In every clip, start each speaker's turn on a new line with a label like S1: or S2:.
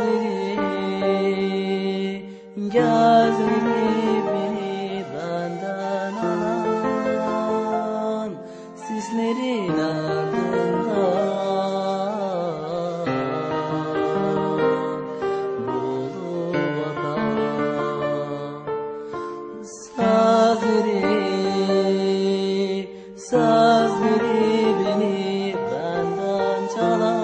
S1: Gözleri, gözleri beni benden alan Sislerin ardından bakan Sözleri, sözleri beni benden çalan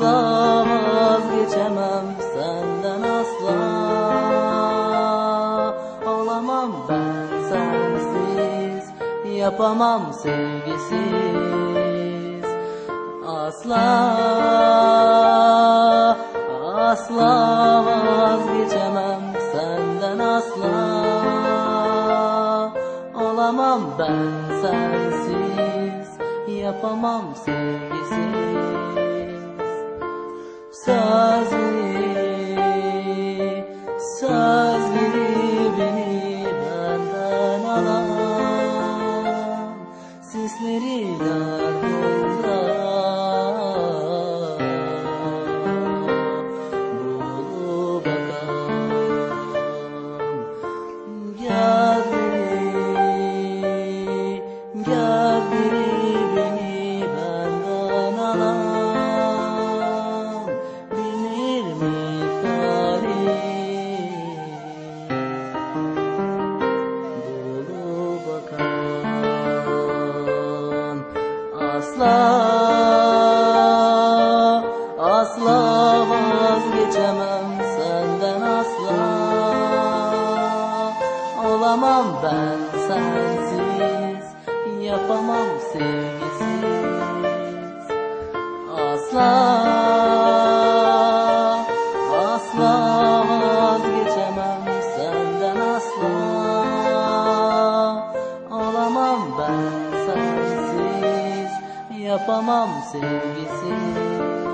S1: asla vazgeçemem senden asla. Olamam ben sensiz yapamam sevgisiz. Asla asla vazgeçemem senden asla. Olamam ben sensiz yapamam sevgisiz Sözleri, sözleri beni benden alan Sislerin ardından Olamam ben sensiz Yapamam sevgisiz. Asla Asla vazgeçemem senden asla. Olamam ben sensiz Yapamam sevgisiz